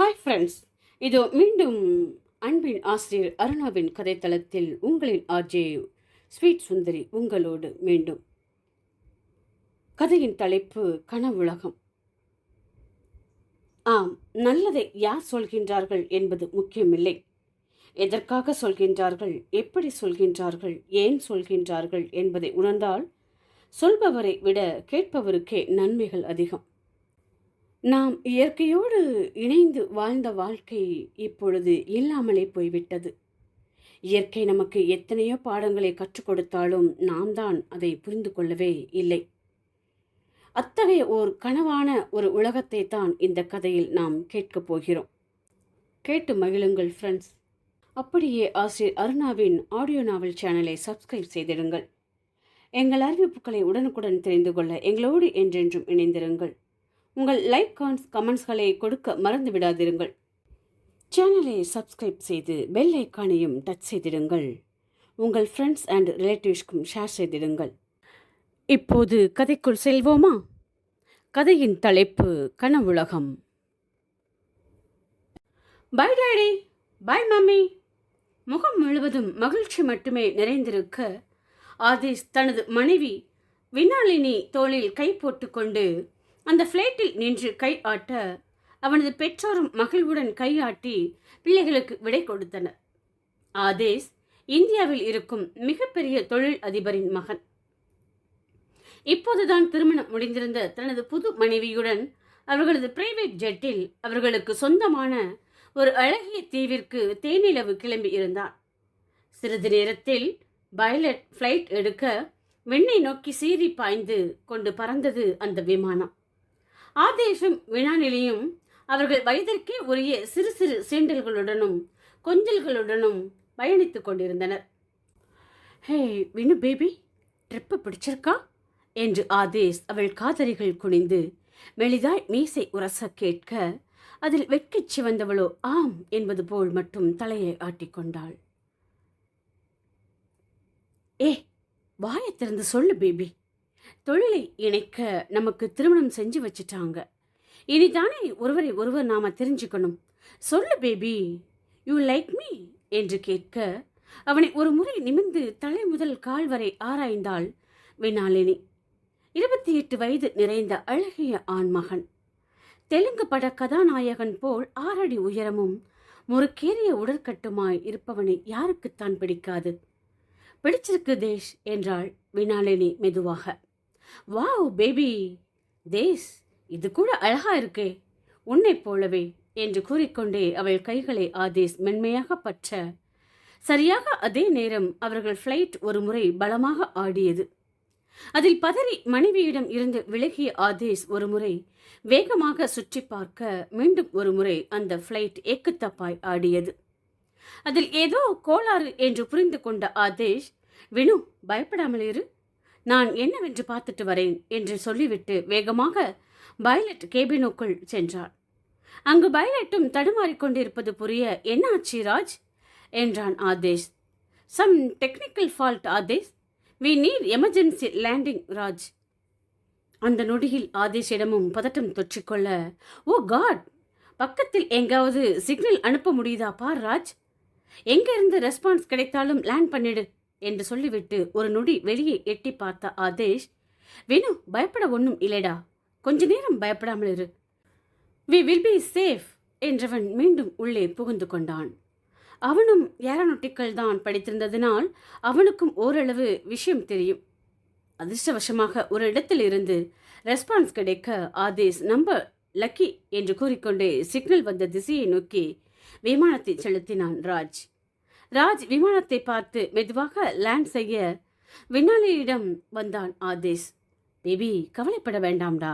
Hi friends இதோ மீண்டும் அன்பின் ஆசிரியர் அருணாவின் கதைத்தளத்தில் உங்களின் ஆர்ஜே ஸ்வீட் சுந்தரி உங்களோடு மீண்டும். கதையின் தலைப்பு கனவுலகம். ஆம் நல்லதை யார் சொல்கின்றார்கள் என்பது முக்கியமில்லை. எதற்காக சொல்கின்றார்கள் எப்படி சொல்கின்றார்கள் ஏன் சொல்கின்றார்கள் என்பதை உணர்ந்தால் சொல்பவரை விட கேட்பவருக்கே நன்மைகள் அதிகம். நாம் இயற்கையோடு இணைந்து வாழ்ந்த வாழ்க்கை இப்பொழுது இல்லாமலே போய்விட்டது. இயற்கை நமக்கு எத்தனையோ பாடங்களை கற்றுக் கொடுத்தாலும் நாம் தான் அதை புரிந்து கொள்ளவே இல்லை. அத்தகைய ஓர் கனவான ஒரு உலகத்தை தான் இந்த கதையில் நாம் கேட்கப் போகிறோம். கேட்டு மகிழுங்கள் ஃப்ரெண்ட்ஸ் அப்படியே ஆசிரியர் அருணாவின் ஆடியோ நாவல் சேனலை சப்ஸ்கிரைப் செய்திடுங்கள். எங்கள் அறிவிப்புகளை உடனுக்குடன் தெரிந்து கொள்ள எங்களோடு என்றென்றும் இணைந்திருங்கள். உங்கள் லைக் கான்ஸ் கமெண்ட்ஸ்களை கொடுக்க மறந்து விடாதிருங்கள். சேனலை சப்ஸ்கிரைப் செய்து பெல் ஐக்கானையும் டச் செய்திடுங்கள். உங்கள் ஃப்ரெண்ட்ஸ் அண்ட் ரிலேட்டிவ்ஸ்க்கும் ஷேர் செய்திடுங்கள். இப்போது கதைக்குள் செல்வோமா? கதையின் தலைப்பு கனவுலகம். பை டாடி பை மம்மி முகம் முழுவதும் மகிழ்ச்சி மட்டுமே நிறைந்திருக்க ஆதேஷ் தனது மனைவி வினாலினி தோளில் கை போட்டுக்கொண்டு அந்த ஃப்ளைட்டில் நின்று கை ஆட்ட அவனது பெற்றோரும் மகிழ்வுடன் கையாட்டி பிள்ளைகளுக்கு விடை கொடுத்தனர். ஆதேஷ் இந்தியாவில் இருக்கும் மிகப்பெரிய தொழில் அதிபரின் மகன். இப்போதுதான் திருமணம் முடிந்திருந்த தனது புது மனைவியுடன் அவர்களது பிரைவேட் ஜெட்டில் அவர்களுக்கு சொந்தமான ஒரு அழகிய தீவிற்கு தேனிலவு கிளம்பி இருந்தான். சிறிது நேரத்தில் பைலட் ஃப்ளைட் எடுக்க விண்ணை நோக்கி சீறி பாய்ந்து கொண்டு பறந்தது அந்த விமானம். ஆதேஷும் வினாநிலையும் அவர்கள் வயதிற்கே உரிய சிறு சிறு சீண்டல்களுடனும் கொஞ்சல்களுடனும் பயணித்துக் கொண்டிருந்தனர். ஹே வினு பேபி ட்ரிப்பு பிடிச்சிருக்கா? என்று ஆதேஷ் அவள் காதலிகள் குனிந்து மெளிதாய் மீசை உரச கேட்க அதில் வெட்கிச் சிவந்தவளோ ஆம் என்பது போல் மட்டும் தலையை ஆட்டிக்கொண்டாள் ஏ வாயை திறந்து சொல்லு பேபி. தொழிலை இணைக்க நமக்கு திருமணம் செஞ்சு வச்சுட்டாங்க. இனிதானே ஒருவரை ஒருவர் நாம தெரிஞ்சுக்கணும். சொல்லு பேபி. யூ லைக் மீ என்று கேட்க அவனை ஒரு முறை நிமிர்ந்து தலை முதல் கால் வரை ஆராய்ந்தாள் வினாலினி. இருபத்தி எட்டு வயது நிறைந்த அழகிய ஆண்மகன். தெலுங்கு பட கதாநாயகன் போல் ஆறடி உயரமும் முறுக்கேறிய உடற்கட்டுமாய் இருப்பவனை யாருக்குத்தான் பிடிக்காது? பிடிச்சிருக்கு தேஷ் என்றாள் வினாலினி மெதுவாக. Wow baby. தேஸ் இது கூட அழகா இருக்கே. உன்னைப் போலவே என்று கூறிக்கொண்டே அவள் கைகளை ஆதேஷ் மென்மையாக பற்ற. சரியாக அதே நேரம் அவர்கள் ஃப்ளைட் ஒரு முறை பலமாக ஆடியது. அதில் பதறி மனைவியிடம் இருந்து விலகிய ஆதேஷ் ஒரு முறை வேகமாக சுற்றி பார்க்க மீண்டும் ஒரு முறை அந்த ஃப்ளைட் ஏக்குத்தப்பாய் ஆடியது. அதில் ஏதோ கோளாறு என்று புரிந்து கொண்ட ஆதேஷ் வினு பயப்படாமல் இரு நான் என்னவென்று பார்த்துட்டு வரேன் என்று சொல்லிவிட்டு வேகமாக பைலட் கேபினுக்குள் சென்றார் அங்கு பைலட்டும் தடுமாறிக்கொண்டிருப்பது புரிய என்ன ஆச்சு ராஜ்? என்றான் Adesh. Some technical fault Adesh. We need emergency landing Raj. அந்த நொடியில் ஆதேஷிடமும் பதட்டம் தொற்றிக்கொள்ள ஓ காட்! பக்கத்தில் எங்காவது சிக்னல் அனுப்ப முடியுதா? பார் ராஜ். எங்கிருந்து ரெஸ்பான்ஸ் கிடைத்தாலும் லேண்ட் பண்ணிடு. என்று சொல்லிவிட்டு ஒரு நொடி வெளியே எட்டி பார்த்த ஆதேஷ் வேணு பயப்பட ஒன்றும் இல்லைடா. கொஞ்ச நேரம் பயப்படாமல் இரு. வி வில் பி சேஃப் என்றவன் மீண்டும் உள்ளே புகுந்து கொண்டான். அவனும் ஏரானொட்டிக்கள் தான் படித்திருந்ததினால் அவனுக்கும் ஓரளவு விஷயம் தெரியும். அதிர்ஷ்டவசமாக ஒரு இடத்தில் இருந்து ரெஸ்பான்ஸ் கிடைக்க ஆதேஷ் நம்ப லக்கி என்று கூறிக்கொண்டே சிக்னல் வந்த திசையை நோக்கி விமானத்தை செலுத்தினான் ராஜ். ராஜ் விமானத்தை பார்த்து மெதுவாக லேண்ட் செய்ய வினாலியிடம் வந்தான் ஆதேஷ். பேபி கவலைப்பட வேண்டாம்டா.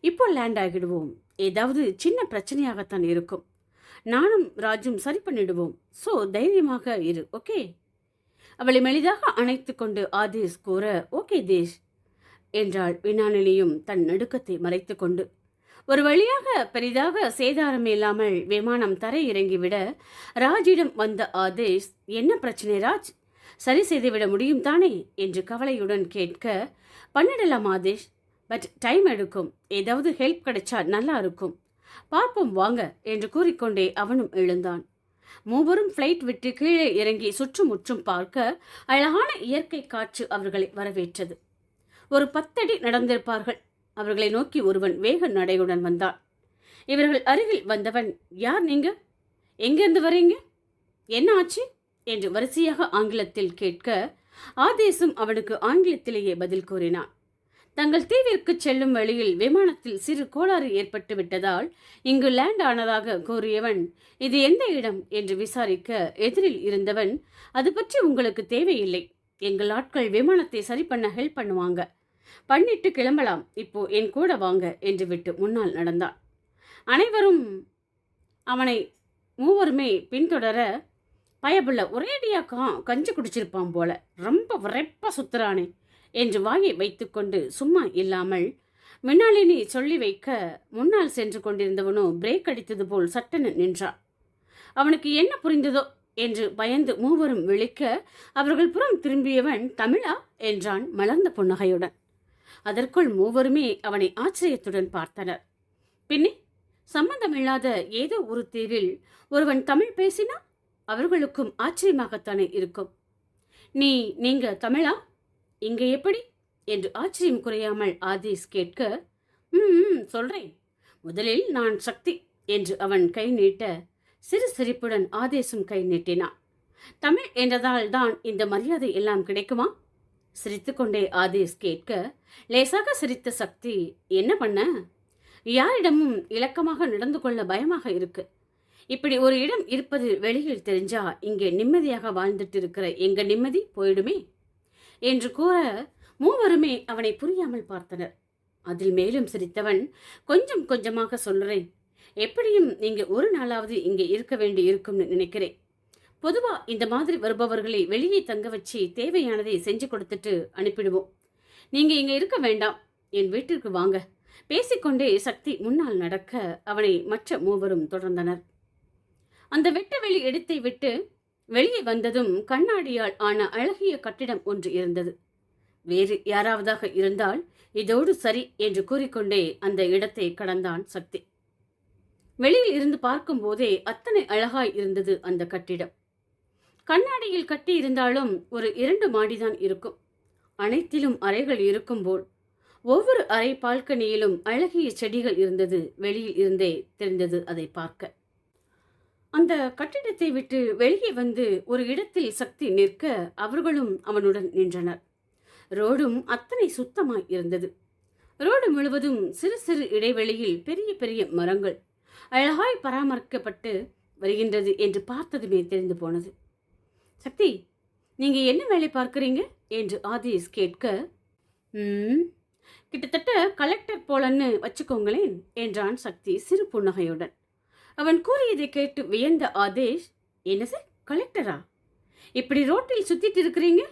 இப்போ லேண்ட் ஆகிடுவோம். ஏதாவது சின்ன பிரச்சனையாகத்தான் இருக்கும். நானும் ராஜும் சரி பண்ணிடுவோம். ஸோ தைரியமாக இரு ஓகே? அவளை மெளிதாக அணைத்து கொண்டு ஆதேஷ் கூற ஓகே தேஷ் என்றாள் வினாநிலையும் தன் நடுக்கத்தை மறைத்து கொண்டு. ஒரு வழியாக பெரிதாக சேதாரம் இல்லாமல் விமானம் தரை இறங்கிவிட ராஜிடம் வந்த ஆதேஷ் என்ன பிரச்சனை ராஜ்? சரி செய்துவிட முடியும் தானே? என்று கவலையுடன் கேட்க பண்ணிடலாம் ஆதேஷ் பட் டைம் எடுக்கும். ஏதாவது ஹெல்ப் கிடைச்சா நல்லா இருக்கும். பார்ப்போம் வாங்க என்று கூறிக்கொண்டே அவனும் எழுந்தான். மூவரும் ஃப்ளைட் விட்டு கீழே இறங்கி சுற்றுமுற்றும் பார்க்க அழகான இயற்கை காற்று அவர்களை வரவேற்றது. ஒரு பத்தடி நடந்திருப்பார்கள். அவர்களை நோக்கி ஒருவன் வேக நடையுடன் வந்தான். இவர்கள் அருகில் வந்தவன் யார் நீங்க? எங்கிருந்து வரீங்க? என்ன ஆச்சு? என்று வரிசையாக ஆங்கிலத்தில் கேட்க ஆதேசம் அவனுக்கு ஆங்கிலத்திலேயே பதில் கூறினான். தங்கள் தீவிற்கு செல்லும் வழியில் விமானத்தில் சிறு கோளாறு ஏற்பட்டு விட்டதால் இங்கு லேண்ட் ஆனதாக கூறியவன் இது எந்த இடம்? என்று விசாரிக்க எதிரில் இருந்தவன் அது பற்றி உங்களுக்கு தேவையில்லை. எங்கள் ஆட்கள் விமானத்தை சரி பண்ண ஹெல்ப் பண்ணுவாங்க. பண்ணிட்டு கிளம்பலாம். இப்போ என் கூட வாங்க என்று விட்டு முன்னால் நடந்தான். அனைவரும் அவனை மூவருமே பின்தொடர பயபுள்ள ஒரேடியா கா கஞ்சி குடிச்சிருப்பான் போல. ரொம்ப விரைப்பாக சுத்துறானே என்று வாயை வைத்துக்கொண்டு சும்மா இல்லாமல் மின்னாளினி சொல்லி வைக்க முன்னால் சென்று கொண்டிருந்தவனோ பிரேக் அடித்தது போல் சட்டென நின்றான். அவனுக்கு என்ன புரிந்ததோ என்று பயந்து மூவரும் விழிக்க அவர்கள் புறம் திரும்பியவன் தமிழா என்றான் மலர்ந்த புன்னகையுடன். அதற்குள் மூவருமே அவனை ஆச்சரியத்துடன் பார்த்தனர். பின்னே சம்பந்தமில்லாத ஏதோ ஒரு தேரில் ஒருவன் தமிழ் பேசினா அவர்களுக்கும் ஆச்சரியமாகத்தானே இருக்கும். நீ நீங்க தமிழா? இங்க எப்படி? என்று ஆச்சரியம் குறையாமல் ஆதீஸ் கேட்க ம் ம், சொல்றேன். முதலில் நான் சக்தி என்று அவன் கை நீட்ட சிறு சிரிப்புடன் ஆதேசும் கை நீட்டினான். தமிழ் என்றதால் தான் இந்த மரியாதை எல்லாம் கிடைக்குமா? சிரித்துக்கொண்டே ஆதேஷ் கேட்க லேசாக சிரித்த சக்தி என்ன பண்ண? யாரிடமும் இலக்கமாக நடந்து கொள்ள பயமாக இருக்கு. இப்படி ஒரு இடம் இருப்பது வெளியில் தெரிஞ்சா இங்கே நிம்மதியாக வாழ்ந்துட்டு இருக்கிற எங்க நிம்மதி போயிடுமே? என்று கூற மூவருமே அவனை புரியாமல் பார்த்தனர். அதில் மேலும் சிரித்தவன் கொஞ்சம் கொஞ்சமாக சொல்றேன். எப்படியும் நீங்க ஒரு நாளாவது இங்கே இருக்க வேண்டி இருக்கும்னு நினைக்கிறேன். பொதுவா இந்த மாதிரி வருபவர்களை வெளியே தங்க வச்சு தேவையானதை செஞ்சு கொடுத்துட்டு அனுப்பிடுவோம். நீங்க இங்க இருக்க வேண்டாம். என் வீட்டிற்கு வாங்க. பேசிக்கொண்டே சக்தி முன்னால் நடக்க அவனை மற்ற மூவரும் தொடர்ந்தனர். அந்த வெட்ட வெளி இடத்தை விட்டு வெளியே வந்ததும் கண்ணாடியால் ஆன அழகிய கட்டிடம் ஒன்று இருந்தது. வேறு யாராவதாக இருந்தால் இதோடு சரி என்று கூறிக்கொண்டே அந்த இடத்தை கடந்தான் சக்தி. வெளியில் இருந்து பார்க்கும்போதே அத்தனை அழகாய் இருந்தது அந்த கட்டிடம். கண்ணாடியில் கட்டி இருந்தாலும் ஒரு இரண்டு மாடிதான் இருக்கும். அனைத்திலும் அறைகள் இருக்கும் போல் ஒவ்வொரு அறை பால்கனியிலும் அழகிய செடிகள் இருந்தது வெளியில் இருந்தே தெரிந்தது அதை பார்க்க. அந்த கட்டிடத்தை விட்டு வெளியே வந்து ஒரு இடத்தில் சக்தி நிற்க அவர்களும் அவனுடன் நின்றனர். ரோடும் அத்தனை சுத்தமாய் இருந்தது. ரோடு முழுவதும் சிறு சிறு இடைவெளியில் பெரிய பெரிய மரங்கள் அழகாய் பராமரிக்கப்பட்டு வருகின்றது என்று பார்த்ததுமே தெரிந்து போனது. சக்தி நீங்க என்ன வேலை பார்க்குறீங்க? என்று ஆதிஸ் கேட்க கிட்டத்தட்ட கலெக்டர் போலன்னு வச்சுக்கோங்களேன் என்றான் சக்தி சிறு புன்னகையுடன். அவன் கூறியதை கேட்டு வியந்த ஆதேஷ் என்ன சார் கலெக்டரா? இப்படி ரோட்டில் சுத்திட்டு இருக்கிறீங்க?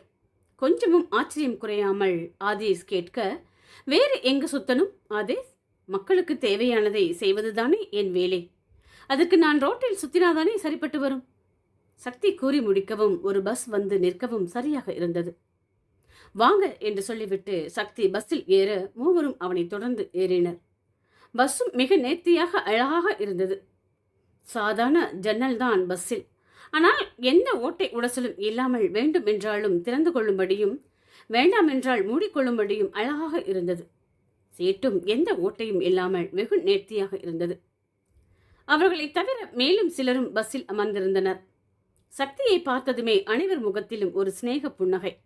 கொஞ்சமும் ஆச்சரியம் குறையாமல் ஆதேஷ் கேட்க வேறு எங்க சுத்தனும் ஆதேஷ்? மக்களுக்கு தேவையானதை செய்வதுதானே என் வேலை. அதுக்கு நான் ரோட்டில் சுத்தினாதானே சரிப்பட்டு வரும்? சக்தி கூறி முடிக்கவும் ஒரு பஸ் வந்து நிற்கவும் சரியாக இருந்தது. வாங்க என்று சொல்லிவிட்டு சக்தி பஸ்ஸில் ஏற மூவரும் அவனை தொடர்ந்து ஏறினர். பஸ்ஸும் மிக நேர்த்தியாக அழகாக இருந்தது. சாதாரண ஜன்னல் தான் பஸ்ஸில். ஆனால் எந்த ஓட்டை உடசலும் இல்லாமல் வேண்டும் என்றாலும் திறந்து கொள்ளும்படியும் வேண்டாம் என்றால் மூடிக்கொள்ளும்படியும் அழகாக இருந்தது. சீட்டும் எந்த ஓட்டையும் இல்லாமல் வெகு நேர்த்தியாக இருந்தது. அவர்களை தவிர மேலும் சிலரும் பஸ்ஸில் அமர்ந்திருந்தனர். சக்தியை பார்த்ததுமே அனைவர் முகத்திலும் ஒரு சிநேக புன்னகை.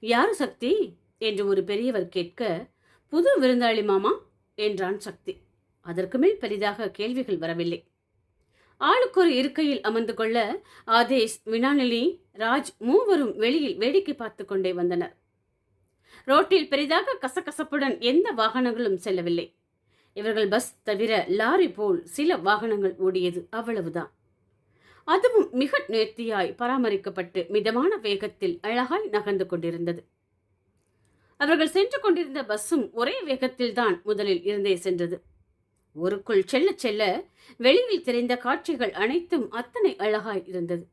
யாரு சக்தி? என்று ஒரு பெரியவர் கேட்க புது விருந்தாளி மாமா என்றான் சக்தி. அதற்கு மேல் பெரிதாக கேள்விகள் வரவில்லை. ஆளுக்கொரு இருக்கையில் அமர்ந்து கொள்ள ஆதேஷ் வினாநிலி ராஜ் மூவரும் வெளியில் வேடிக்கை பார்த்து கொண்டே வந்தனர். ரோட்டில் பெரிதாக கசகசப்புடன் எந்த வாகனங்களும் செல்லவில்லை. இவர்கள் பஸ் தவிர லாரி போல் சில வாகனங்கள் ஓடியது அவ்வளவுதான். அதுவும் மிக நேர்த்தியாய் பராமரிக்கப்பட்டு மிதமான வேகத்தில் அழகாய் நகர்ந்து கொண்டிருந்தது. அவர்கள் சென்று கொண்டிருந்த பஸ்ஸும் ஒரே வேகத்தில் தான் முதலில் இருந்தே சென்றது. ஒருக்குள் செல்ல செல்ல வெளியில் தெரிந்த காட்சிகள் அனைத்தும் அத்தனை அழகாய் இருந்தது.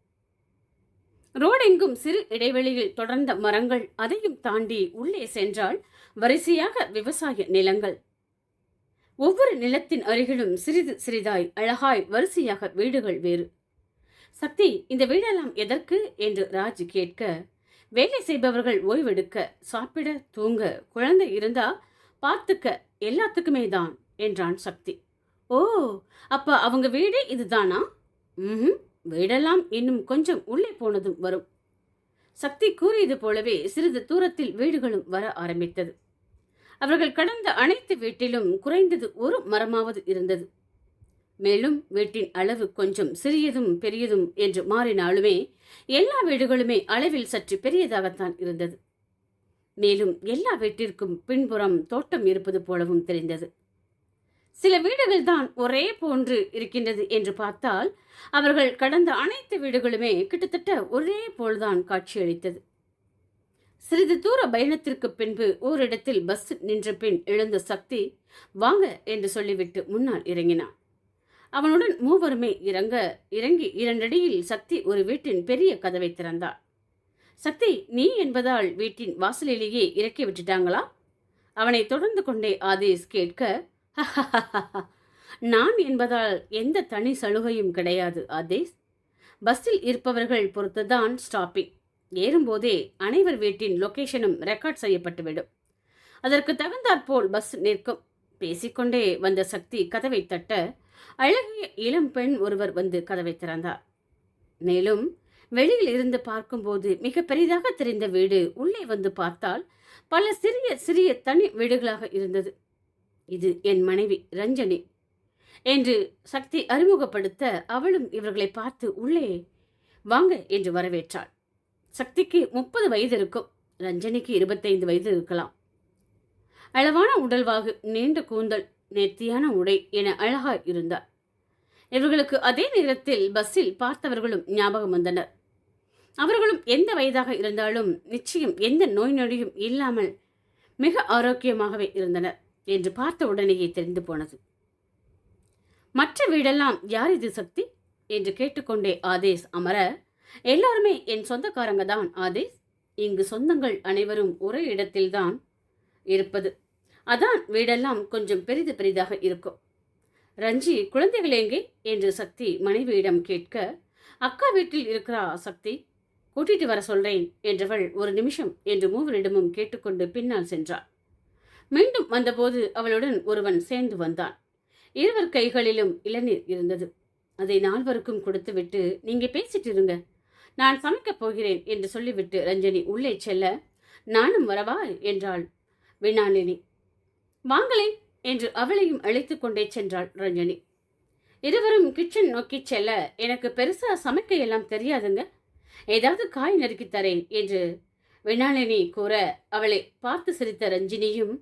ரோடெங்கும் சிறு இடைவெளியில் தொடர்ந்த மரங்கள் அதையும் தாண்டி உள்ளே சென்றால் வரிசையாக விவசாய நிலங்கள். ஒவ்வொரு நிலத்தின் அருகிலும் சிறிது சிறிதாய் அழகாய் வரிசையாக வீடுகள் வேறு. சக்தி இந்த வீடெல்லாம் எதற்கு? என்று ராஜ் கேட்க வேலை செய்பவர்கள் ஓய்வெடுக்க சாப்பிட தூங்க குழந்தை இருந்தா பார்த்துக்க எல்லாத்துக்குமே தான் என்றான் சக்தி. ஓ அப்ப அவங்க வீடு இதுதானா? ம் வீடெல்லாம் இன்னும் கொஞ்சம் உள்ளே போனதும் வரும். சக்தி கூறியது போலவே சிறிது தூரத்தில் வீடுகளும் வர ஆரம்பித்தது. அவர்கள் கடந்த அனைத்து வீட்டிலும் குறைந்தது ஒரு மரமாவது இருந்தது. மேலும் வீட்டின் அளவு கொஞ்சம் சிறியதும் பெரியதும் என்று மாறினாலுமே எல்லா வீடுகளுமே அளவில் சற்று பெரியதாகத்தான் இருந்தது. மேலும் எல்லா வீட்டிற்கும் பின்புறம் தோட்டம் இருப்பது போலவும் தெரிந்தது. சில வீடுகள் தான் ஒரே போன்று இருக்கின்றது என்று பார்த்தால் அவர்கள் கடந்த அனைத்து வீடுகளுமே கிட்டத்தட்ட ஒரே போல்தான் காட்சியளித்தது. சிறிது தூர பயணத்திற்கு பின்பு ஓரிடத்தில் பஸ் நின்ற பின் எழுந்த சக்தி வாங்க என்று சொல்லிவிட்டு முன்னால் இறங்கினான். அவனுடன் மூவருமே இறங்க இறங்கி இரண்டடியில் சக்தி ஒரு வீட்டின் பெரிய கதவை திறந்தாள். சக்தி நீ என்பதால் வீட்டின் வாசலிலேயே இறக்கி விட்டுட்டாங்களா? அவனை தொடர்ந்து கொண்டே ஆதேஷ் கேட்க நான் என்பதால் எந்த தனி சலுகையும் கிடையாது ஆதேஷ் பஸ்ஸில் இருப்பவர்கள் பொறுத்துதான் ஸ்டாப்பிங். ஏறும்போதே அனைவர் வீட்டின் லொகேஷனும் ரெக்கார்ட் செய்யப்பட்டுவிடும். அதற்கு தகுந்தாற்போல் பஸ் நிற்கும். பேசிக்கொண்டே வந்த சக்தி கதவை தட்ட அழகிய இளம் பெண் ஒருவர் வந்து கதவை திறந்தார். மேலும் வெளியில் இருந்து பார்க்கும்போது மிக பெரிதாக தெரிந்த வீடு உள்ளே வந்து பார்த்தால் பல சிறிய சிறிய தனி வீடுகளாக இருந்தது. இது என் மனைவி ரஞ்சனி என்று சக்தி அறிமுகப்படுத்த அவளும் இவர்களை பார்த்து உள்ளே வாங்க என்று வரவேற்றாள். சக்திக்கு முப்பது வயது இருக்கும். ரஞ்சனிக்கு இருபத்தைந்து வயது இருக்கலாம். அளவான உடல்வாகு நீண்ட கூந்தல் நேர்த்தியான உடை என அழகாய் இருந்தார். இவர்களுக்கு அதே நேரத்தில் பஸ்ஸில் பார்த்தவர்களும் ஞாபகம் வந்தனர். அவர்களும் எந்த வயதாக இருந்தாலும் நிச்சயம் எந்த நோய் நொடியும் இல்லாமல் மிக ஆரோக்கியமாகவே இருந்தனர் என்று பார்த்த உடனேயே தெரிந்து போனது. மற்ற வீடெல்லாம் யார் இது சக்தி? என்று கேட்டுக்கொண்டே ஆதேஷ் அமர எல்லாருமே என் சொந்தக்காரங்க தான் ஆதேஷ் இங்கு சொந்தங்கள் அனைவரும் ஒரே இடத்தில்தான் இருப்பது. அதான் வீடெல்லாம் கொஞ்சம் பெரிது பெரிதாக இருக்கும். ரஞ்சி குழந்தைகள் எங்கே? என்று சக்தி மனைவியிடம் கேட்க அக்கா வீட்டில் இருக்கிறா சக்தி? கூட்டிட்டு வர சொல்றேன் என்றவள் ஒரு நிமிஷம் என்று மூவரிடமும் கேட்டுக்கொண்டு பின்னால் சென்றாள். மீண்டும் வந்தபோது அவளுடன் ஒருவன் சேர்ந்து வந்தான். இருவர் கைகளிலும் இளநீர் இருந்தது. அதை நால்வருக்கும் கொடுத்துவிட்டு நீங்க பேசிட்டு இருங்க. நான் சமைக்கப் போகிறேன் என்று சொல்லிவிட்டு ரஞ்சனி உள்ளே செல்ல நானும் வரவா? என்றாள் வினாலினி. வாங்களேன் என்று அவளையும் அழைத்து கொண்டே சென்றாள் ரஞ்சனி. இருவரும் கிச்சன் நோக்கி செல்ல எனக்கு பெருசா சமைக்க எல்லாம் தெரியாதுங்க. ஏதாவது காய் நறுக்கி தரேன் என்று வினாளினி கூற அவளை பார்த்து சிரித்த ரஞ்சினியும்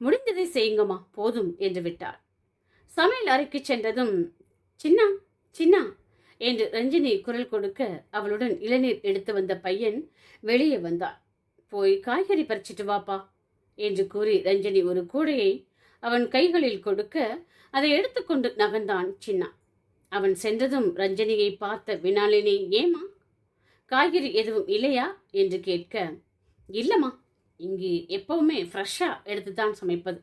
முடிந்ததை செய்யுங்கம்மா போதும் என்று விட்டாள். சமையல் அறைக்கு சென்றதும் சின்னா சின்னா என்று ரஞ்சினி குரல் கொடுக்க அவளுடன் இளநீர் எடுத்து வந்த பையன் வெளியே வந்தாள் போய் காய்கறி பறிச்சிட்டு வாப்பா என்று கூறி ரஞ்சனி ஒரு கூடையை அவன் கைகளில் கொடுக்க அதை எடுத்துக்கொண்டு நகர்ந்தான் சின்னா. அவன் சென்றதும் ரஞ்சனியை பார்த்த வினாலினி ஏமா காய்கறி எதுவும் இல்லையா? என்று கேட்க இல்லைம்மா இங்கு எப்பவுமே ஃப்ரெஷ்ஷாக எடுத்து தான் சமைப்பது.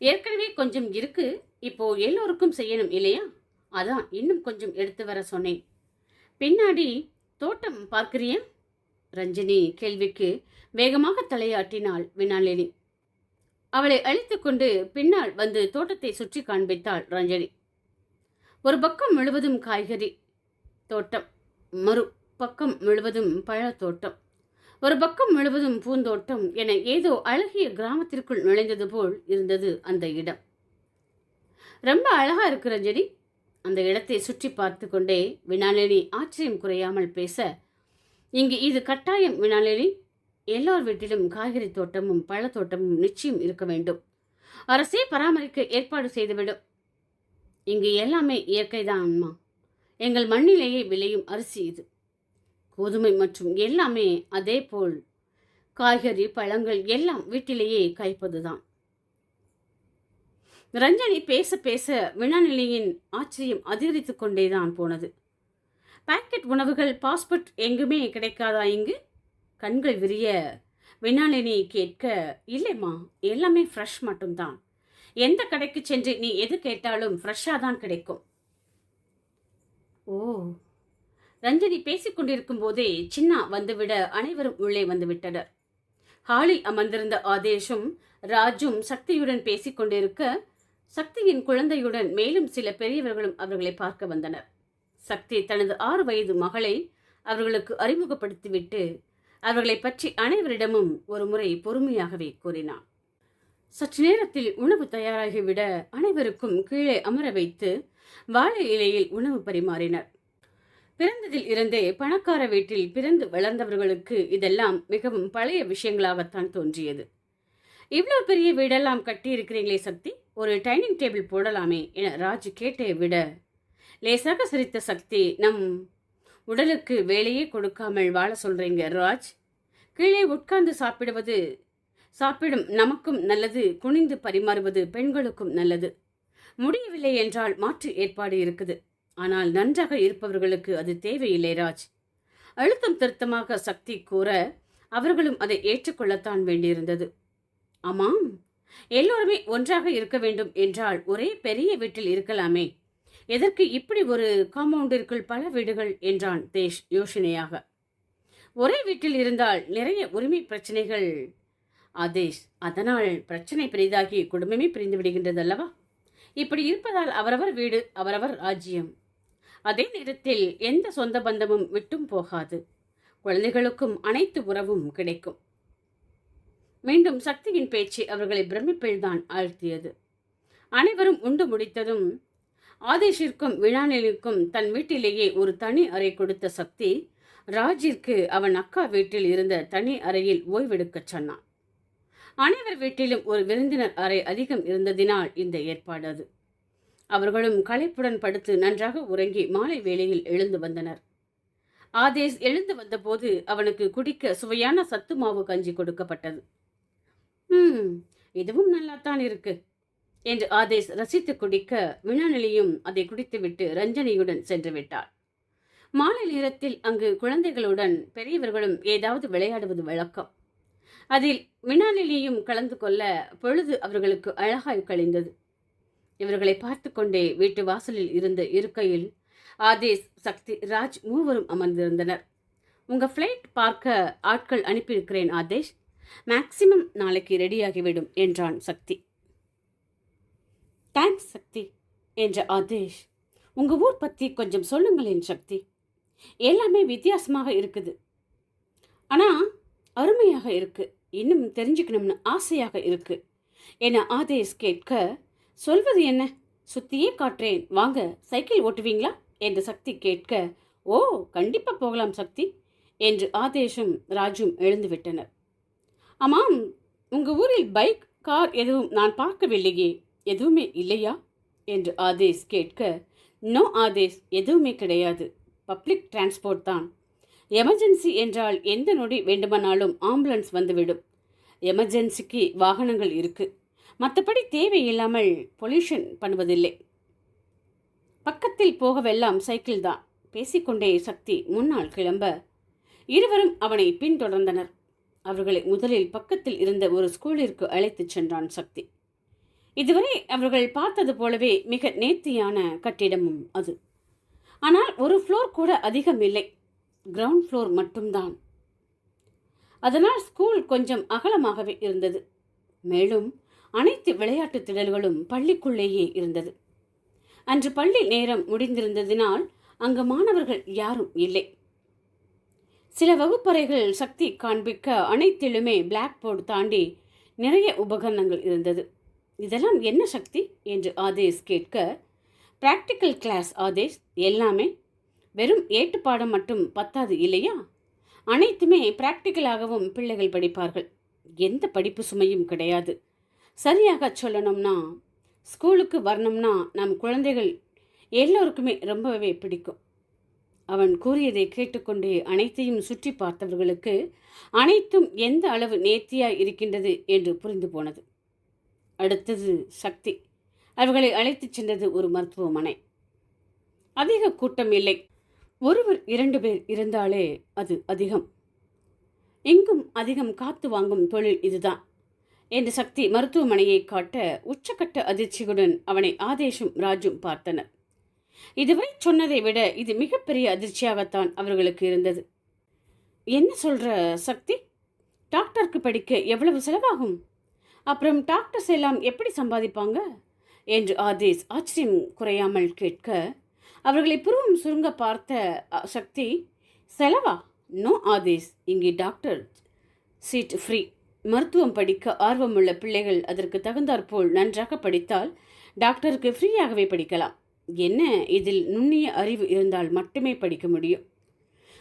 ஏற்கனவே கொஞ்சம் இருக்கு இப்போ எல்லோருக்கும் செய்யணும் இல்லையா? அதான் இன்னும் கொஞ்சம் எடுத்து வர சொன்னேன். பின்னாடி தோட்டம் பார்க்குறியா? ரஞ்சினி கேள்விக்கு வேகமாக தலையாட்டினாள் வினாலினி. அவளை அழைத்துக்கொண்டு பின்னால் வந்து தோட்டத்தை சுற்றி காண்பித்தாள் ரஞ்சனி. ஒரு பக்கம் முழுவதும் காய்கறி தோட்டம் மறு பக்கம் முழுவதும் பழத்தோட்டம் ஒரு பக்கம் முழுவதும் பூந்தோட்டம் என ஏதோ அழகிய கிராமத்திற்குள் நுழைந்தது போல் இருந்தது அந்த இடம். ரொம்ப அழகா இருக்கு ரஞ்சனி. அந்த இடத்தை சுற்றி பார்த்து கொண்டே வினாலினி ஆச்சரியம் குறையாமல் பேச இங்கு இது கட்டாயம் வினாலினி எல்லார் வீட்டிலும் காய்கறி தோட்டமும் பழத்தோட்டமும் நிச்சயம் இருக்க வேண்டும். அரசே பராமரிக்க ஏற்பாடு செய்துவிடும் இங்கு எல்லாமே இயற்கைதான் அம்மா. எங்கள் மண்ணிலேயே விளையும் அரிசி இது. கோதுமை மற்றும் எல்லாமே அதே போல் காய்கறி பழங்கள் எல்லாம் வீட்டிலேயே காய்ப்பதுதான். ரஞ்சனி பேச பேச வினாநிலையின் ஆச்சரியம் அதிகரித்து கொண்டேதான் போனது. பாக்கெட் உணவுகள் பாஸ்போர்ட் எங்குமே கிடைக்காதா இங்கு? கண்கள் விரிய. வினாலினி கேட்க இல்லைம்மா எல்லாமே ஃப்ரெஷ் மட்டும்தான். எந்த கடைக்கு சென்று நீ எது கேட்டாலும் ஃப்ரெஷ்ஷாக தான் கிடைக்கும். ஓ. ரஞ்சனி பேசிக்கொண்டிருக்கும் போதே சின்னா வந்துவிட அனைவரும் உள்ளே வந்துவிட்டனர். ஹாலில் அமர்ந்திருந்த ஆதேஷும் ராஜும் சக்தியுடன் பேசிக்கொண்டிருக்க சக்தியின் குழந்தையுடன் மேலும் சில பெரியவர்களும் அவர்களை பார்க்க வந்தனர். சக்தி தனது ஆறு வயது மகளை அவர்களுக்கு அறிமுகப்படுத்திவிட்டு அவர்களை பற்றி அனைவரிடமும் ஒரு முறை பொறுமையாகவே கூறினான். சற்று நேரத்தில் உணவு தயாராகிவிட அனைவருக்கும் கீழே அமர வைத்து வாழை இலையில் உணவு பரிமாறினர். பிறந்ததில் இருந்தே பணக்கார வீட்டில் பிறந்து வளர்ந்தவர்களுக்கு இதெல்லாம் மிகவும் பழைய விஷயங்களாகத்தான் தோன்றியது. இவ்வளோ பெரிய வீடெல்லாம் கட்டியிருக்கிறீங்களே சக்தி ஒரு டைனிங் டேபிள் போடலாமே என ராஜ் கேட்டே விட லேசாக சிரித்த சக்தி நம் உடலுக்கு வேலையே கொடுக்காமல் வாழ சொல்றீங்க ராஜ். கீழே உட்கார்ந்து சாப்பிடுவது சாப்பிடும் நமக்கும் நல்லது குனிந்து பரிமாறுவது பெண்களுக்கும் நல்லது. முடியவில்லை என்றால் மாற்று ஏற்பாடு இருக்குது. ஆனால் நன்றாக இருப்பவர்களுக்கு அது தேவையில்லை ராஜ். அழுத்தம் திருத்தமாக சக்தி கூற அவர்களும் அதை ஏற்றுக்கொள்ளத்தான் வேண்டியிருந்தது. ஆமாம் எல்லோருமே ஒன்றாக இருக்க வேண்டும் என்றால் ஒரே பெரிய வீட்டில் இருக்கலாமே. எதற்கு இப்படி ஒரு காம்பவுண்டிற்குள் பல வீடுகள் என்றான் தேஷ் யோசனையாக. ஒரே வீட்டில் இருந்தால் நிறைய உரிமை பிரச்சனைகள். ஆதேஷ் அதனால் பிரச்சனை பெரிதாகி குடும்பமே பிரிந்து விடுகின்றது அல்லவா இப்படி இருப்பதால் அவரவர் வீடு அவரவர் ராஜ்யம். அதே நேரத்தில் எந்த சொந்த பந்தமும் விட்டும் போகாது. குழந்தைகளுக்கும் அனைத்து உறவும் கிடைக்கும். மீண்டும் சக்தியின் பேச்சு அவர்களை பிரமிப்பில்தான் ஆழ்த்தியது. அனைவரும் உண்டு முடித்ததும் ஆதேஷிற்கும் விழாநிலுக்கும் தன் வீட்டிலேயே ஒரு தனி அறை கொடுத்த சக்தி ராஜிற்கு அவன் அக்கா வீட்டில் இருந்த தனி அறையில் ஓய்வெடுக்கச் சொன்னான். அனைவர் வீட்டிலும் ஒரு விருந்தினர் அறை அதிகம் இருந்ததினால் இந்த ஏற்பாடு அது. அவர்களும் களைப்புடன் படுத்து நன்றாக உறங்கி மாலை வேளையில் எழுந்து வந்தனர். ஆதேஷ் எழுந்து வந்தபோது அவனுக்கு குடிக்க சுவையான சத்து மாவு கஞ்சி கொடுக்கப்பட்டது. ம் இதுவும் நல்லாத்தான் இருக்குது என்று ஆதேஷ் ரசித்து குடிக்க வினாநிலையும் அதை குடித்துவிட்டு ரஞ்சனியுடன் சென்று விட்டாள். மாலை நேரத்தில் அங்கு குழந்தைகளுடன் பெரியவர்களும் ஏதாவது விளையாடுவது வழக்கம். அதில் வினாநிலையும் கலந்து கொள்ள பொழுது அவர்களுக்கு அழகாய் கழிந்தது. இவர்களை பார்த்து கொண்டே வீட்டு வாசலில் இருந்த இருக்கையில் ஆதேஷ் சக்தி ராஜ் மூவரும் அமர்ந்திருந்தனர். உங்க ஃப்ளைட் பார்க்க ஆட்கள் அனுப்பியிருக்கிறேன் ஆதேஷ். மேக்சிமம் நாளைக்கு ரெடியாகிவிடும் என்றான் சக்தி. தேங்க்ஸ் சக்தி என்ற ஆதேஷ். உங்கள் ஊர் பற்றி கொஞ்சம் சொல்லுங்களேன் சக்தி. எல்லாமே வித்தியாசமாக இருக்குது. ஆனால் அருமையாக இருக்குது இன்னும் தெரிஞ்சுக்கணும்னு ஆசையாக இருக்குது என ஆதேஷ் கேட்க சொல்வது என்ன? சுத்தியே காட்டுறேன் வாங்க சைக்கிள் ஓட்டுவீங்களா? என்று சக்தி கேட்க ஓ கண்டிப்பாக போகலாம் சக்தி என்று ஆதேஷும் ராஜும் எழுந்து விட்டனர். ஆமாம் உங்கள் ஊரில் பைக் கார் எதுவும் நான் பார்க்கவில்லையே. எதுவுமே இல்லையா? என்று ஆதேஷ் கேட்க நோ ஆதேஷ் எதுவுமே கிடையாது. பப்ளிக் டிரான்ஸ்போர்ட் தான். எமர்ஜென்சி என்றால் எந்த நொடி வேண்டுமானாலும் ஆம்புலன்ஸ் வந்துவிடும். எமர்ஜென்சிக்கு வாகனங்கள் இருக்கு. மற்றபடி தேவையில்லாமல் பொல்யூஷன் பண்ணுவதில்லை. பக்கத்தில் போகவெல்லாம் சைக்கிள் தான். பேசிக்கொண்டே சக்தி முன்னால் கிளம்ப இருவரும் அவனை பின்தொடர்ந்தனர். அவர்களை முதலில் பக்கத்தில் இருந்த ஒரு ஸ்கூலிற்கு அழைத்துச் சென்றான் சக்தி. இதுவரை அவர்கள் பார்த்தது போலவே மிக நேர்த்தியான கட்டிடமும் அது. ஆனால் ஒரு ஃப்ளோர் கூட அதிகம் இல்லை. கிரவுண்ட் ஃப்ளோர் மட்டும்தான். அதனால் ஸ்கூல் கொஞ்சம் அகலமாகவே இருந்தது. மேலும் அனைத்து விளையாட்டு திடல்களும் பள்ளிக்குள்ளேயே இருந்தது. அன்று பள்ளி நேரம் முடிந்திருந்ததினால் அங்கு மாணவர்கள் யாரும் இல்லை. சில வகுப்பறைகள் சக்தி காண்பிக்க அனைத்திலுமே பிளாக் போர்டு தாண்டி நிறைய உபகரணங்கள் இருந்தது. இதெல்லாம் என்ன சக்தி? என்று ஆதேஷ் கேட்க பிராக்டிக்கல் கிளாஸ் ஆதேஷ் எல்லாமே வெறும் ஏட்டுப்பாடம் மட்டும் பத்தாது இல்லையா? அனைத்துமே பிராக்டிக்கலாகவும் பிள்ளைகள் படிப்பார்கள். எந்த படிப்பு சுமையும் கிடையாது. சரியாக சொல்லணும்னா ஸ்கூலுக்கு வரணும்னா நம் குழந்தைகள் எல்லோருக்குமே ரொம்பவே பிடிக்கும். அவன் கூறியதை கேட்டுக்கொண்டே அனைத்தையும் சுற்றி பார்த்தவர்களுக்கு அனைத்தும் எந்த அளவு நேர்த்தியாய் இருக்கின்றது? என்று புரிந்து போனது. அடுத்தது சக்தி. அவர்களை அழைத்துச் சென்றது ஒரு மருத்துவமனை. அதிக கூட்டம் இல்லை. ஒருவர் இரண்டு பேர் இருந்தாலே அது அதிகம். எங்கும் அதிகம் காத்து வாங்கும் தொழில் இதுதான். என்று சக்தி மருத்துவமனையை காட்ட உச்சக்கட்ட அதிர்ச்சியுடன் அவனை ஆதேஷும் ராஜும் பார்த்தனர். இதுவரை சொன்னதை விட இது மிகப்பெரிய அதிர்ச்சியாகத்தான் அவர்களுக்கு இருந்தது. என்ன சொல்ற சக்தி? டாக்டருக்கு படிக்க எவ்வளவு செலவாகும்? அப்புறம் டாக்டர்ஸ் எல்லாம் எப்படி சம்பாதிப்பாங்க? என்று ஆதேஷ் ஆச்சரியம் குறையாமல் கேட்க அவர்களை புருவம் சுருங்க பார்த்த சக்தி செலவா? நோ ஆதேஷ் இங்கே டாக்டர் சீட் ஃப்ரீ. மருத்துவம் படிக்க ஆர்வமுள்ள பிள்ளைகள் அதற்கு தகுந்தாற்போல் நன்றாக படித்தால் டாக்டருக்கு ஃப்ரீயாகவே படிக்கலாம். என்ன? இதில் நுண்ணிய அறிவு இருந்தால் மட்டுமே படிக்க முடியும்.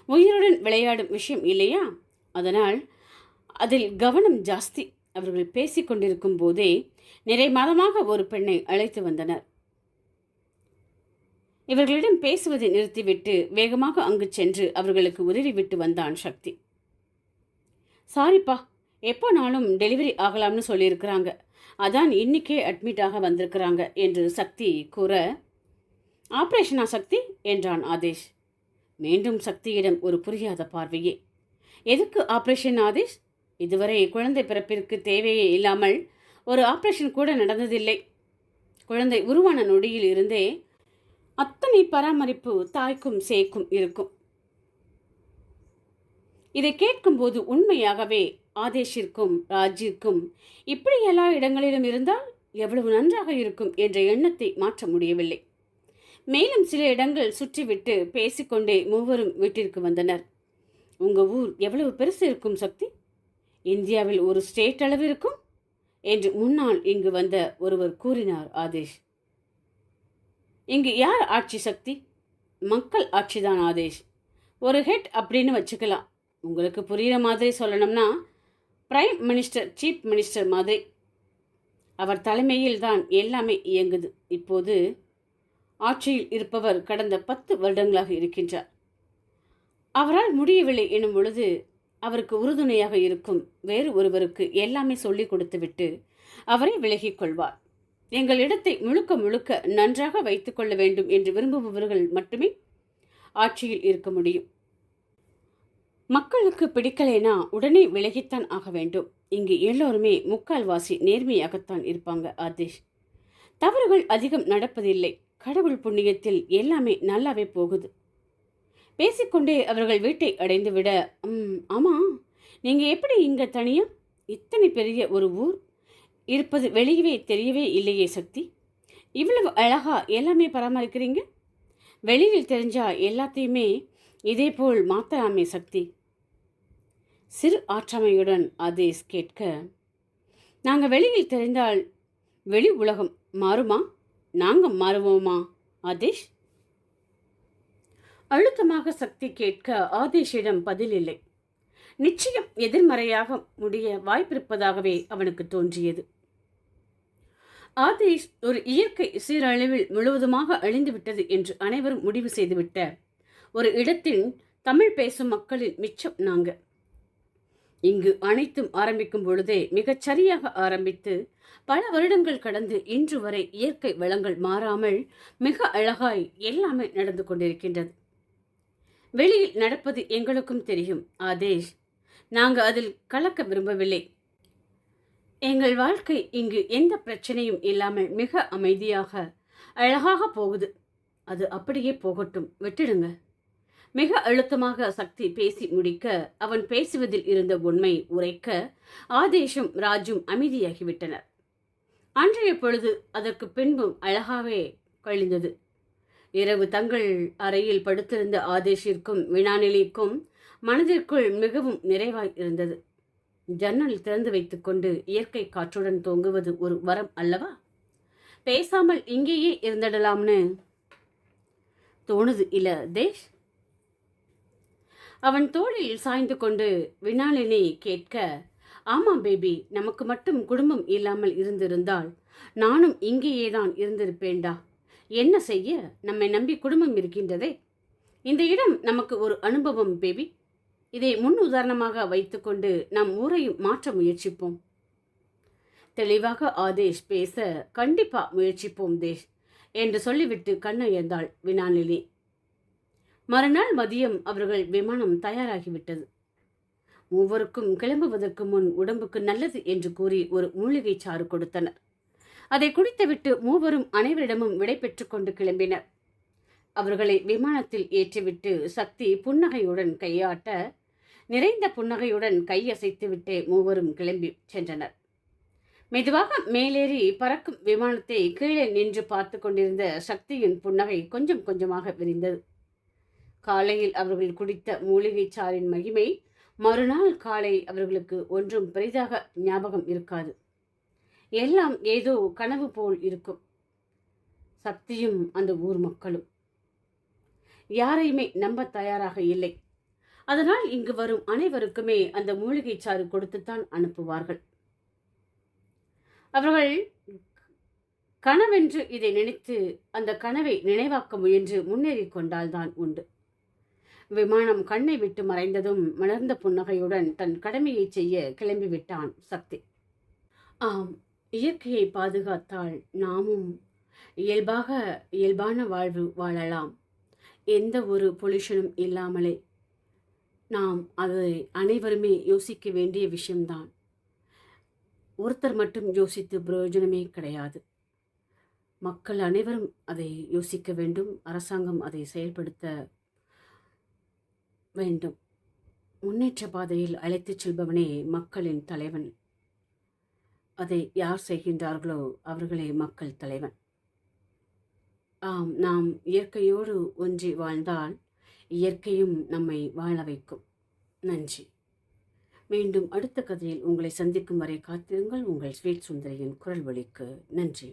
உயிருடன் விளையாடும் விஷயம் இல்லையா? அதனால் அதில் கவனம் ஜாஸ்தி. அவர்கள் பேசிக் கொண்டிருக்கும் போதே நிறை மாதமாக ஒரு பெண்ணை அழைத்து வந்தனர். இவர்களிடம் பேசுவதை நிறுத்திவிட்டு வேகமாக அங்கு சென்று அவர்களுக்கு உதவி விட்டு வந்தான் சக்தி. சாரிப்பா எப்போ நாளும் டெலிவரி ஆகலாம்னு சொல்லியிருக்கிறாங்க. அதான் இன்னிக்கே அட்மிட் ஆக வந்திருக்கிறாங்க என்று சக்தி கூற ஆப்ரேஷனா சக்தி? என்றான் ஆதேஷ். மீண்டும் சக்தியிடம் ஒரு புரியாத பார்வையே. எதுக்கு ஆப்ரேஷன் ஆதேஷ்? இதுவரை குழந்தை பிறப்பிற்கு தேவையே இல்லாமல் ஒரு ஆப்ரேஷன் கூட நடந்ததில்லை. குழந்தை உருவான நொடியில் இருந்தே அத்தனை பராமரிப்பு தாய்க்கும் சேக்கும் இருக்கும். இதை கேட்கும்போது உண்மையாகவே ஆதேஷிற்கும் ராஜிற்கும் இப்படி எல்லா இடங்களிலும் இருந்தால் எவ்வளவு நன்றாக இருக்கும் என்ற எண்ணத்தை மாற்ற முடியவில்லை. மேலும் சில இடங்கள் சுற்றிவிட்டு பேசிக்கொண்டே மூவரும் வீட்டிற்கு வந்தனர். உங்கள் ஊர் எவ்வளவு பெருசு இருக்கும் சக்தி? இந்தியாவில் ஒரு ஸ்டேட் அளவு இருக்கும் என்று முன்னால் இங்கு வந்த ஒருவர் கூறினார் ஆதேஷ். இங்கு யார் ஆட்சி சக்தி? மக்கள் ஆட்சிதான் ஆதேஷ். ஒரு ஹெட் அப்படின்னு வச்சுக்கலாம். உங்களுக்கு புரிகிற மாதிரி சொல்லணும்னா பிரைம் மினிஸ்டர் சீஃப் மினிஸ்டர் மாதிரி. அவர் தலைமையில் தான் எல்லாமே இயங்குது. இப்போது ஆட்சியில் இருப்பவர் கடந்த பத்து வருடங்களாக இருக்கின்றார். அவரால் முடியவில்லை எனும் பொழுது அவருக்கு உறுதுணையாக இருக்கும் வேறு ஒருவருக்கு எல்லாமே சொல்லிக் கொடுத்துவிட்டு அவரை விலகிக் கொள்வார். எங்கள் இடத்தை முழுக்க முழுக்க நன்றாக வைத்துக் கொள்ள வேண்டும் என்று விரும்புபவர்கள் மட்டுமே ஆட்சியில் இருக்க முடியும். மக்களுக்கு பிடிக்கலைனா உடனே விலகித்தான் ஆக வேண்டும். இங்கு எல்லோருமே முக்கால்வாசி நேர்மையாகத்தான் இருப்பாங்க ஆதேஷ். தவறுகள் அதிகம் நடப்பதில்லை. கடவுள் புண்ணியத்தில் எல்லாமே நல்லாவே போகுது. பேசிக்கொண்டே அவர்கள் வீட்டை அடைந்து விட "ம், ஆமாம் நீங்கள் எப்படி இங்கே தனியா? இத்தனை பெரிய ஒரு ஊர்? இருப்பது வெளியவே தெரியவே இல்லையே சக்தி. இவ்வளவு அழகா எல்லாமே பராமரிக்கிறீங்க? வெளியில் தெரிஞ்சால் எல்லாத்தையுமே இதேபோல் மாற்றலாமே சக்தி. சிறு ஆற்றமையுடன் ஆதேஷ் கேட்க நாங்கள் வெளியில் தெரிந்தால் வெளி உலகம் மாறுமா? நாங்கள் மாறுவோமா அதேஷ் அழுத்தமாக சக்தி கேட்க ஆதேஷிடம் பதில் இல்லை நிச்சயம் எதிர்மறையாக முடிய வாய்ப்பிருப்பதாகவே அவனுக்கு தோன்றியது. ஆதேஷ் ஒரு இயற்கை சீரழிவில் முழுவதுமாக அழிந்துவிட்டது என்று அனைவரும் முடிவு செய்துவிட்ட ஒரு இடத்தில் தமிழ் பேசும் மக்களின் மிச்சம் நாங்க இங்கு அனைத்தும் ஆரம்பிக்கும் பொழுதே மிகச் சரியாக ஆரம்பித்து பல வருடங்கள் கடந்து இன்று வரை இயற்கை வளங்கள் மாறாமல் மிக அழகாய் எல்லாமே நடந்து கொண்டிருக்கின்றது. வெளியில் நடப்பது எங்களுக்கும் தெரியும் ஆதேஷ். நாங்கள் அதில் கலக்க விரும்பவில்லை. எங்கள் வாழ்க்கை இங்கு எந்த பிரச்சனையும் இல்லாமல் மிக அமைதியாக அழகாக போகுது. அது அப்படியே போகட்டும் விட்டுடுங்க. மிக அழுத்தமாக சக்தி பேசி முடிக்க அவன் பேசுவதில் இருந்த உண்மை உரைக்க ஆதேஷும் ராஜும் அமைதியாகிவிட்டனர். அன்றைய பொழுது அதற்கு பின்பும் அழகாகவே கழிந்தது. இரவு தங்கள் அறையில் படுத்திருந்த ஆதேஷிற்கும் வினாநிலைக்கும் மனதிற்குள் மிகவும் நிறைவாய் இருந்தது. ஜன்னல் திறந்து வைத்துக்கொண்டு இயற்கை காற்றுடன் தோங்குவது ஒரு வரம் அல்லவா? பேசாமல் இங்கேயே இருந்திடலாம்னு தோணுது இல்ல தேஷ்? அவன் தோளில் சாய்ந்து கொண்டு வினாலினி கேட்க ஆமாம் பேபி நமக்கு மட்டும் குடும்பம் இல்லாமல் இருந்திருந்தால் நானும் இங்கேயே தான் இருந்திருப்பேன்டா. என்ன செய்ய நம்மை நம்பி குடும்பம் இருக்கின்றதே? இந்த இடம் நமக்கு ஒரு அனுபவம் பேபி. இதை முன் உதாரணமாக வைத்துக்கொண்டு நம் ஊரையும் மாற்ற முயற்சிப்போம். தெளிவாக ஆதேஷ் பேச கண்டிப்பா முயற்சிப்போம் தேஷ் என்று சொல்லிவிட்டு கண்ணயர்ந்தாள் வினாலினி மறுநாள் மதியம் அவர்கள் விமானம் தயாராகிவிட்டது. மூவருக்கும் கிளம்புவதற்கு முன் உடம்புக்கு நல்லது என்று கூறி ஒரு மூலிகை சாறு கொடுத்தனர். அதை குடித்துவிட்டு மூவரும் அனைவரிடமும் விடை கொண்டு கிளம்பினர். அவர்களை விமானத்தில் ஏற்றிவிட்டு சக்தி புன்னகையுடன் கையாட்ட நிறைந்த புன்னகையுடன் கையசைத்துவிட்டே மூவரும் கிளம்பி சென்றனர். மெதுவாக மேலேறி பறக்கும் விமானத்தை கீழே நின்று பார்த்து கொண்டிருந்த சக்தியின் புன்னகை கொஞ்சம் கொஞ்சமாக விரிந்தது. காலையில் அவர்கள் குடித்த மூலிகை சாறின் மகிமை மறுநாள் காலை அவர்களுக்கு ஒன்றும் பெரிதாக ஞாபகம் இருக்காது. எல்லாம் ஏதோ கனவு போல் இருக்கும். சக்தியும் அந்த ஊர் மக்களும். யாரையுமே நம்ப தயாராக இல்லை. அதனால் இங்கு வரும் அனைவருக்குமே அந்த மூலிகை சாறு கொடுத்துத்தான் அனுப்புவார்கள். அவர்கள் கனவென்று இதை நினைத்து அந்த கனவை நினைவாக்க முயன்று முன்னேறி கொண்டால்தான் உண்டு. விமானம் கண்ணை விட்டு மறைந்ததும் மலர்ந்த புன்னகையுடன் தன் கடமையை செய்ய கிளம்பிவிட்டான் சக்தி. ஆம் இயற்கையை பாதுகாத்தால் நாமும் இயல்பாக இயல்பான வாழ்வு வாழலாம். எந்த ஒரு பொல்யூஷனும் இல்லாமலே நாம் அதை அனைவருமே யோசிக்க வேண்டிய விஷயம்தான். ஒருத்தர் மட்டும் யோசித்து பிரயோஜனமே கிடையாது. மக்கள் அனைவரும் அதை யோசிக்க வேண்டும். அரசாங்கம் அதை செயல்படுத்த வேண்டும். முன்னேற்ற பாதையில் அழைத்துச் செல்பவனே மக்களின் தலைவன். அதை யார் செய்கின்றார்களோ அவர்களே மக்கள் தலைவன். ஆம் நாம் இயற்கையோடு ஒன்றி வாழ்ந்தால் இயற்கையும் நம்மை வாழ வைக்கும். நன்றி. மீண்டும் அடுத்த கதையில் உங்களை சந்திக்கும் வரை காத்திருங்கள். உங்கள் ஸ்வீட் சுந்தரியின் குரல் வழிக்கு நன்றி.